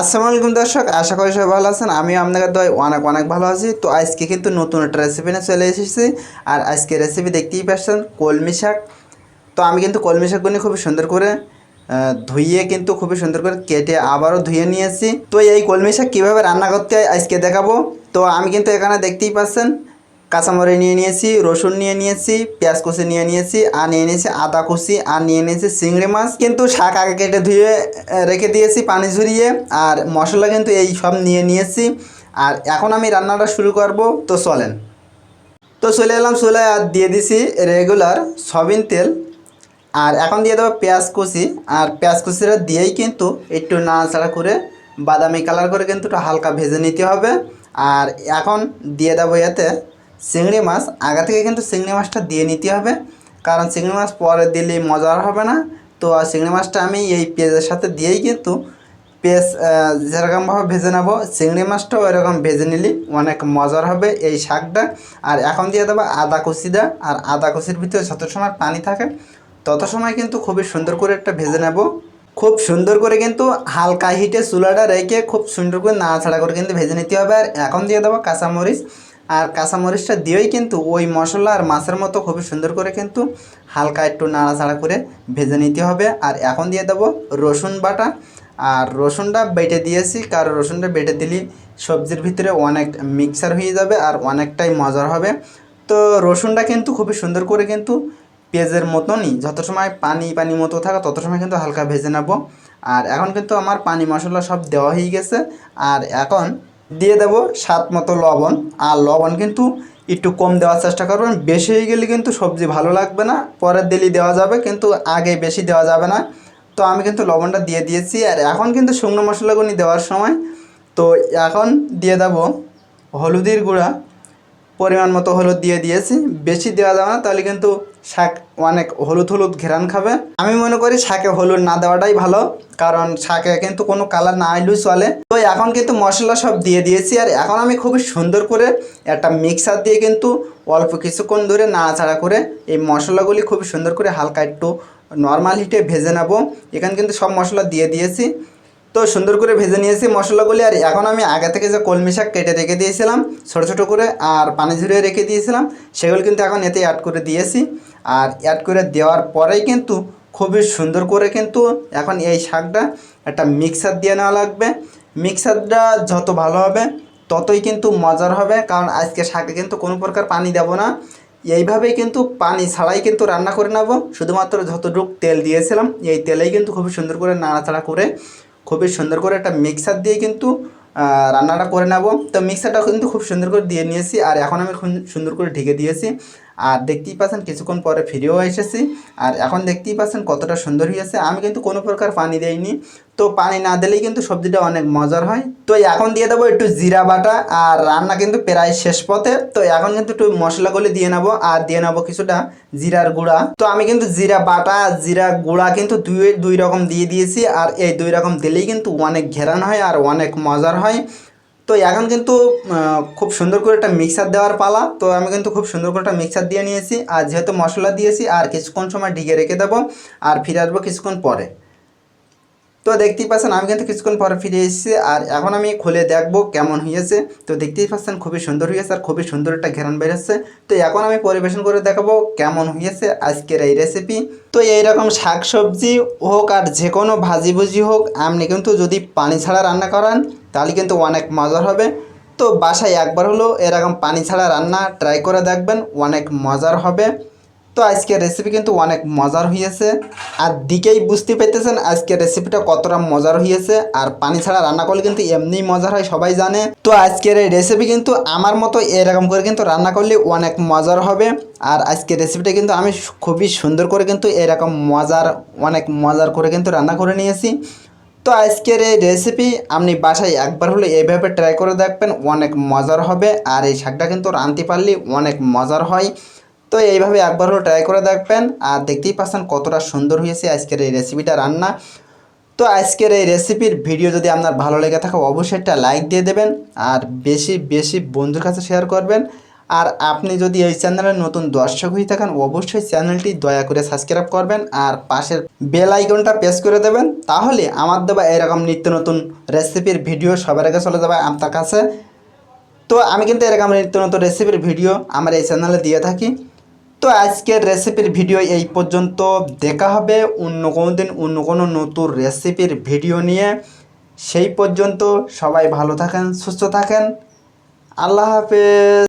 আসসালামু আলাইকুম দর্শক, আশা করি সবাই ভালো আছেন। আমিও আপনাদের দয় অনেক অনেক ভালো আছি। তো আজকে কিন্তু নতুন একটা রেসিপি নিয়ে চলে এসেছি। আর আজকে রেসিপি দেখতেই পাচ্ছেন কলমি শাক। তো আমি কিন্তু কলমি শাকগুলি খুব সুন্দর করে ধুইয়ে কিন্তু খুবই সুন্দর করে কেটে আবারও ধুয়ে নিয়েছি। তো এই কলমি শাক কীভাবে রান্না করতে হয় আজকে দেখাবো। তো আমি কিন্তু এখানে দেখতেই পাচ্ছেন কাঁচামরিচ নিয়ে নিয়েছি, রসুন নিয়ে নিয়েছি, পেঁয়াজ কুচি নিয়ে নিয়েছি, আর নিয়ে নিয়েছি আদা কুচি, আর নিয়ে নিয়েছি চিংড়ি মাছ। কিন্তু শাক আগে কেটে ধুয়ে রেখে দিয়েছি পানি ঝরিয়ে, আর মশলা কিন্তু এই সব নিয়ে নিয়েছি। আর এখন আমি রান্নাটা শুরু করব, তো চলেন। তো চলে এলাম চলে আর দিয়ে দিছি রেগুলার সয়াবিন তেল। আর এখন দিয়ে দেবো পেঁয়াজ কুচি। আর পেঁয়াজ কুচিটা দিয়েই কিন্তু একটু নাড়াচাড়া করে বাদামি কালার করে কিন্তু একটু হালকা ভেজে নিতে হবে। আর এখন দিয়ে দেবো এতে চিংড়ি মাছ, আগে থেকে কিন্তু চিংড়ি মাছটা দিয়ে নিতে হবে। কারণ চিংড়ি মাছ পরে দিলে মজার হবে না। তো চিংড়ি মাছটা আমি এই পেঁয়াজের সাথে দিয়েই কিন্তু পেঁয়াজ যেরকমভাবে ভেজে নেব, চিংড়ি মাছটাও এরকম ভেজে নিলে অনেক মজার হবে এই শাকটা। আর এখন দিয়ে দেবো আদা কুচিটা আর আদা কুচির ভিতরে যত সময় পানি থাকে, তত সময় কিন্তু খুবই সুন্দর করে একটা ভেজে নেব। খুব সুন্দর করে কিন্তু হালকা হিটে চুলাটা রেখে খুব সুন্দর করে নাড়াছাড়া করে কিন্তু ভেজে নিতে হবে। আর এখন দিয়ে দেবো কাঁচামরিচ। আর কাঁচামরিচটা দিয়েই কিন্তু ওই মশলা আর মাছের মতো খুবই সুন্দর করে কিন্তু হালকা একটু নাড়াচাড়া করে ভেজে নিতে হবে। আর এখন দিয়ে দেবো রসুন বাটা। আর রসুনটা বেটে দিয়েছি, কারণ রসুনটা বেটে দিলে সবজির ভিতরে অনেক মিক্সার হয়ে যাবে আর অনেকটাই মজার হবে। তো রসুনটা কিন্তু খুবই সুন্দর করে কিন্তু পেঁয়াজের মতনই, যত সময় পানি পানি মতো থাকে তত সময় কিন্তু হালকা ভেজে নেব। আর এখন কিন্তু আমার পানি মশলা সব দেওয়া হয়ে গেছে। আর এখন দিয়ে দেব স্বাদ মতো লবণ। আর লবণ কিন্তু একটু কম দেওয়ার চেষ্টা করবেন। বেশি হয়ে গেলে কিন্তু সবজি ভালো লাগবে না। পরের দিলি দেওয়া যাবে কিন্তু আগে বেশি দেওয়া যাবে না। তো আমি কিন্তু লবণটা দিয়ে দিয়েছি। আর এখন কিন্তু শুকনো মশলাগুলি দেওয়ার সময়। তো এখন দিয়ে দেব হলুদের গুঁড়া। পরিমাণ মতো হলুদ দিয়ে দিয়েছি। বেশি দেওয়া যাবে না, তাহলে কিন্তু শাক অনেক হলুদ হলুদ ঘেরান খাবে। আমি মনে করি শাকে হলুদ না দেওয়াটাই ভালো, কারণ শাকে কিন্তু কোনো কালার না আইলেও চলে। তো এখন কিন্তু মশলা সব দিয়ে দিয়েছি, আর এখন আমি খুবই সুন্দর করে একটা মিক্সার দিয়ে কিন্তু অল্প কিছুক্ষণ ধরে নাড়াচাড়া করে এই মশলাগুলি খুবই সুন্দর করে হালকা একটু নর্মাল হিটে ভেজে নেব। এখানে কিন্তু সব মশলা দিয়ে দিয়েছি। তো সুন্দর করে ভেজে নিয়েছি মশলাগুলি, আর এখন আমি আগে থেকে যে কলমি শাক কেটে রেখে দিয়েছিলাম, ছোটো ছোটো করে, আর পানি ঝরিয়ে রেখে দিয়েছিলাম, সেগুলো কিন্তু এখন এতে অ্যাড করে দিয়েছি। আর অ্যাড করে দেওয়ার পরেই কিন্তু খুবই সুন্দর করে কিন্তু এখন এই শাকটা একটা মিক্সার দিয়ে নেওয়া লাগবে। মিক্সারটা যত ভালো হবে, ততই কিন্তু মজার হবে, কারণ আজকে শাকে কিন্তু কোনো প্রকার পানি দেব না। এইভাবেই কিন্তু পানি ছাড়াই কিন্তু রান্না করে নেব। শুধুমাত্র যতটুকু তেল দিয়েছিলাম, এই তেলেই কিন্তু খুবই সুন্দর করে নাড়াচাড়া করে খুবই সুন্দর করে একটা মিক্সার দিয়ে কিন্তু রান্নাটা করে নেব। তো মিক্সারটা কিন্তু খুব সুন্দর করে দিয়ে নিয়েছি, আর এখন আমি সুন্দর করে ঢেকে দিয়েছি। আর দেখতেই পাচ্ছেন কিছুক্ষণ পরে ফিরেও এসেছি। আর এখন দেখতেই পাচ্ছেন কতটা সুন্দর হয়েছে। আমি কিন্তু কোনো প্রকার পানি দেইনি। তো পানি না দিলেই কিন্তু সবজিটা অনেক মজার হয়। তো এখন দিয়ে দেবো একটু জিরা বাটা। আর রান্না কিন্তু প্রায় শেষ পথে। তো এখন কিন্তু একটু মশলাগুলি দিয়ে নেব। আর দিয়ে নেব কিছুটা জিরার গুঁড়া। তো আমি কিন্তু জিরা বাটা জিরা গুঁড়া কিন্তু দুই দুই রকম দিয়ে দিয়েছি। আর এই দুই রকম দিলেই কিন্তু অনেক ঘেরান হয় আর অনেক মজার হয়। তো এখন কিন্তু খুব সুন্দর করে একটা মিক্সার দেওয়ার পালা। তো আমি কিন্তু খুব সুন্দর করে একটা মিক্সার দিয়ে নিয়েছি। আর যেহেতু মশলা দিয়েছি, আর কিছুক্ষণ সময় ঢেকে রেখে দেবো। আর ফিরে আসব কিছুক্ষণ পরে। তো দেখতেই পাচ্ছেন, আমি কিন্তু কিছুক্ষণ পরে ফিরে এসেছি আর এখন আমি খুলে দেখব কেমন হয়েছে। তো দেখতেই পাচ্ছেন, খুবই সুন্দর হয়েছে আর খুবই সুন্দর একটা ঘেরান বেরোচ্ছে তো এখন আমি পরিবেশন করে দেখাবো কেমন হয়েছে আজকের এই রেসিপি তো এইরকম শাক সবজি হোক আর যে কোনো ভাজি ভুজি হোক, আপনি কিন্তু যদি পানি ছাড়া রান্না করান, তাহলে কিন্তু অনেক মজার হবে। তো বাসায় একবার হলেও এরকম পানি ছাড়া রান্না ট্রাই করে দেখবেন, অনেক মজার হবে। তো আজকের রেসিপি কিন্তু অনেক মজার হয়েছে আর দিকেই বুঝতে পেতেছেন আজকের রেসিপিটা কতটা মজার হয়েছে আর পানি ছাড়া রান্না করলে কিন্তু এমনিই মজার হয়, সবাই জানে। তো আজকের এই রেসিপি কিন্তু আমার মতো এরকম করে কিন্তু রান্না করলে অনেক মজার হবে। আর আজকের রেসিপিটা কিন্তু আমি খুবই সুন্দর করে কিন্তু এরকম মজার, অনেক মজার করে কিন্তু রান্না করে নিয়েছি। তো আজকের এই রেসিপি আপনি বাসায় একবার হলে এইভাবে ট্রাই করে দেখবেন, অনেক মজার হবে। আর এই শাকটা কিন্তু রাঁধতে পারলে অনেক মজার হয়। তো এইভাবে একবার হলে ট্রাই করে দেখবেন। আর দেখতেই পাচ্ছেন কতটা সুন্দর হয়েছে আজকের এই রেসিপিটা রান্না। তো আজকের এই রেসিপির ভিডিও যদি আপনার ভালো লেগে থাকে, অবশ্যই একটা লাইক দিয়ে দেবেন। আর বেশি বেশি বন্ধুর কাছে শেয়ার করবেন। আর আপনি যদি এই চ্যানেলের নতুন দর্শক হয়ে থাকেন, অবশ্যই চ্যানেলটি দয়া করে সাবস্ক্রাইব করবেন। আর পাশের বেল আইকনটা প্রেস করে দেবেন। তাহলে আমার দেওয়া এরকম নিত্য নতুন রেসিপির ভিডিও সবার আগে চলে যাবে আপনার কাছে। তো আমি কিন্তু এরকম নিত্য নতুন রেসিপির ভিডিও আমার এই চ্যানেলে দিয়ে থাকি। তো আজকের রেসিপির ভিডিও এই পর্যন্ত। দেখা হবে অন্য কোনো দিন, অন্য কোনো নতুন রেসিপির ভিডিও নিয়ে। সেই পর্যন্ত সবাই ভালো থাকেন, সুস্থ থাকেন। আল্লাহ হাফেজ।